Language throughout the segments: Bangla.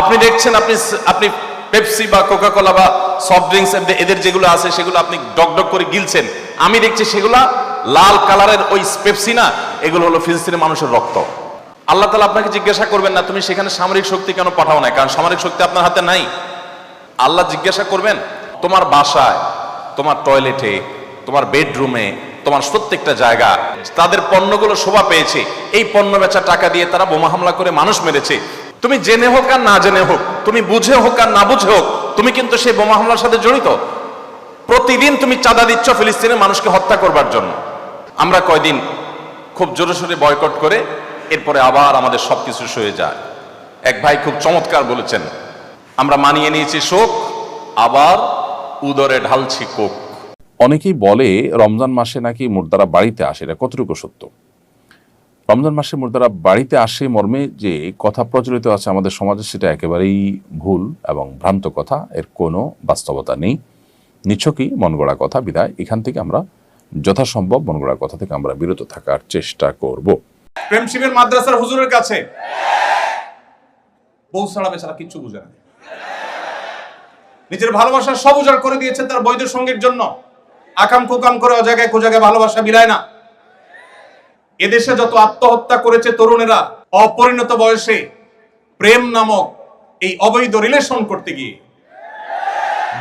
আপনি দেখছেন, আপনি আপনি পেপসি বা কোকা কোলা বা সফট ড্রিঙ্কস এদের যেগুলো আছে, সেগুলো আপনি ডক ডক করে গিলছেন। আমি দেখছি সেগুলা লাল কালারের ওই পেপসি না, এগুলো হলো ফিলিস্তিনের মানুষের রক্ত। আল্লাহ তালা আপনাকে জিজ্ঞাসা করবেন না, তুমি সেখানে সামরিক শক্তি কেন পাঠাও না? কারণ সামরিক শক্তি আপনার হাতে নাই। আল্লাহ জিজ্ঞাসা করবেন, তোমার বাসায়, তোমার টয়লেটে তোমার বেডরুমে তোমার প্রত্যেকটা জায়গা তাদের পণ্যগুলো শোভা পেয়েছে। এই পণ্য বেচা টাকা দিয়ে তারা বোমা হামলা করে মানুষ মেরেছে। তুমি জেনে হোক আর না জেনে হোক, তুমি বুঝে হোক আর না বুঝে হোক, তুমি কিন্তু সেই বোমা হামলার সাথে জড়িত। প্রতিদিন তুমি চাঁদা দিচ্ছ ফিলিস্তিনের মানুষকে হত্যা করবার জন্য। আমরা কয়দিন খুব জোরে সোরে বয়কট করে এরপরে আবার আমাদের সবকিছু সয়ে যায়। এক ভাই খুব চমৎকার বলেছেন, আমরা মানিয়ে নিয়েছি শোক, আবার উদরে ঢালছি কোক। অনেকেই বলে রমজান মাসে নাকি মুর্দারা বাড়িতে আসে, এটা কতটুকু সত্য? রমজান মাসে মুর্দারা বাড়িতে আসে মর্মে যে কথা প্রচলিত আছে আমাদের সমাজে, সেটা একেবারেই ভুল এবং ভ্রান্ত কথা। এর কোনো বাস্তবতা নেই। নিছকই মন গড়া কথা, বিদায়। এখান থেকে আমরা যথাসম্ভব মন গড়া কথা থেকে আমরা বিরত থাকার চেষ্টা করব। প্রেম শিবের মাদ্রাসার হুজুরের কাছে। বউ ছাড়া বেচারা কিচ্ছু বুঝে না। নিজের ভালোবাসা সব উজাড় করে দিয়েছে তার বৈধ সঙ্গীর জন্য। আকাম কুকাম করে অজায়গায় কোজায়গায় ভালোবাসা বিলায় না। এদেশে যত আত্মহত্যা করেছে তরুণেরা, অপরিণত বয়সে প্রেম নামক এই অবৈধ রিলেশন করতে গিয়ে,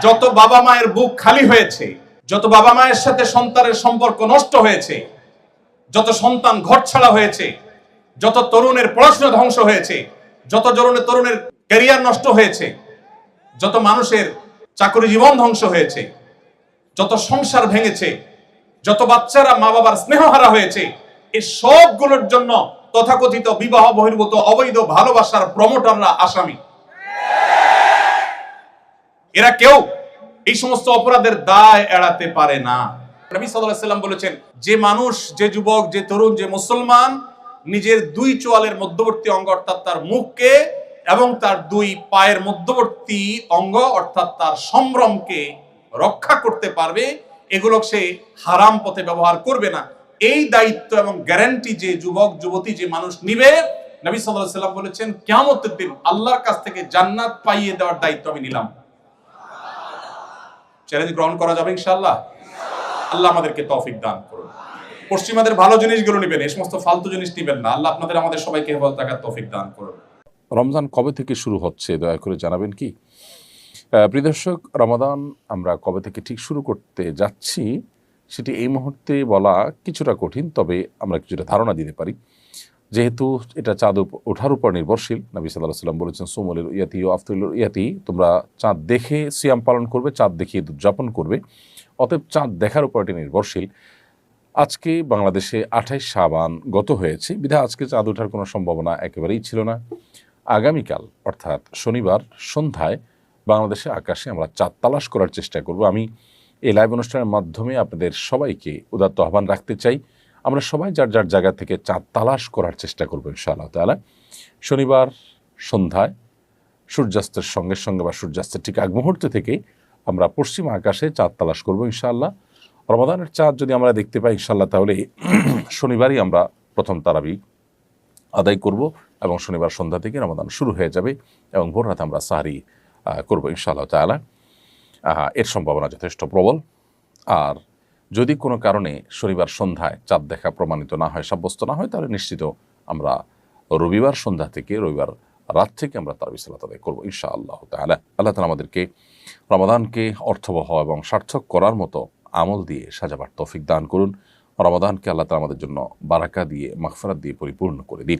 যত বাবা মায়ের বুক খালি হয়েছে, যত বাবা মায়ের সাথে সন্তানের সম্পর্ক নষ্ট হয়েছে, যত সন্তান ঘর ছাড়া হয়েছে, যত তরুণের পড়াশোনা ধ্বংস হয়েছে, যত তরুণের তরুণের ক্যারিয়ার নষ্ট হয়েছে, যত মানুষের চাকরি জীবন ধ্বংস হয়েছে, যত সংসার ভেঙেছে, যত বাচ্চারা মা বাবার স্নেহ হারা হয়েছে এই সবগুলোর জন্য তথাকথিত বিবাহ বহির্ভূত অবৈধ ভালোবাসার প্রমোটাররা আসামি। এরা কেউ এই সমস্ত অপরাধের দায় এড়াতে পারে না। নবী সাল্লাল্লাহু আলাইহি বলেছেন, যে মানুষ, যে যুবক, যে তরুণ, যে মুসলমান, নিজের দুই চোয়ালের মধ্যবর্তী অঙ্গ অর্থাৎ তার মুখকে এবং তার দুই পায়ের মধ্যবর্তী অঙ্গ অর্থাৎ তার সম্ভ্রমকে রক্ষা করতে পারবে, এগুলো সে হারাম পথে ব্যবহার করবে না। এই দায়িত্ব এবং গ্যারান্টি যে যুবক যুবতী যে মানুষ নিবে নবী সাল্লাল্লাহু সাল্লাম বলেছেন কিয়ামতের দিন আল্লাহর কাছ থেকে জান্নাত পাইয়ে দেওয়ার দায়িত্ব আমি নিলাম। চ্যালেঞ্জ গ্রহণ করা যাবে ইনশাআল্লাহ? আল্লাহ আমাদেরকে তৌফিক দান করুন। পশ্চিমাদের ভালো জিনিসগুলো নেবেন এই সমস্ত ফালতু জিনিস নেবেন না। আল্লাহ আপনাদের আমাদের সবাইকে হেফাজত রাখার তৌফিক দান করুন। রমজান কবে থেকে শুরু হচ্ছে দয়া করে জানাবেন কি? আহ, প্রিয় দর্শক রমাদান আমরা কবে থেকে ঠিক শুরু করতে যাচ্ছি সেটি এই মুহূর্তে বলা কিছুটা কঠিন, তবে আমরা কিছুটা ধারণা দিতে পারি। যেহেতু এটা চাঁদ ওঠার উপর নির্ভরশীল, নবী সাল্লাহ সাল্লাম বলেছেন সোমলের ইয়াতি ও আফতুল ইয়াতি তোমরা চাঁদ দেখে সিয়াম পালন করবে, চাঁদ দেখে ঈদ উদযাপন করবে। অতএব চাঁদ দেখার উপর এটি নির্ভরশীল। আজকে বাংলাদেশে আঠাইশ সাবান গত হয়েছে বিধায় আজকে চাঁদ ওঠার কোনো সম্ভাবনা একেবারেই ছিল না। আগামীকাল, অর্থাৎ শনিবার সন্ধ্যায়, বাংলাদেশে আকাশে আমরা চাঁদ তালাশ করার চেষ্টা করব। আমি এই লাইভ অনুষ্ঠানের মাধ্যমে আপনাদের সবাইকে উদাত্ত আহ্বান রাখতে চাই। আমরা সবাই যার যার জায়গা থেকে চাঁদ তালাশ করার চেষ্টা করব ইনশাআল্লাহ তালা শনিবার সন্ধ্যায় সূর্যাস্তের সঙ্গে সঙ্গে বা সূর্যাস্তের ঠিক আগ মুহূর্ত থেকে আমরা পশ্চিম আকাশে চাঁদ তালাশ করব ইনশাআল্লাহ। রমাদানের চাঁদ যদি আমরা দেখতে পাই ইনশাআল্লাহ তাহলে শনিবারই আমরা প্রথম তারাবি আদায় করব এবং শনিবার সন্ধ্যা থেকে রমাদান শুরু হয়ে যাবে এবং ভোর রাতে আমরা সাহারি করব ইনশাআল্লাহ তালা এর সম্ভাবনা যথেষ্ট প্রবল। আর যদি কোনো কারণে শনিবার সন্ধ্যায় চাঁদ দেখা প্রমাণিত না হয়, সাব্যস্ত না হয়, তাহলে নিশ্চিত আমরা রবিবার সন্ধ্যা থেকে, রবিবার রাত থেকে আমরা তার বিশালাত আদায় করব ইনশা আল্লাহ তালা আল্লাহ তালা আমাদেরকে রমাদানকে অর্থবহ এবং সার্থক করার মতো আমল দিয়ে সাজাবার তৌফিক দান করুন। রমাদানকে আল্লাহ তালা আমাদের জন্য বারাকা দিয়ে, মাগফিরাত দিয়ে পরিপূর্ণ করে দিন।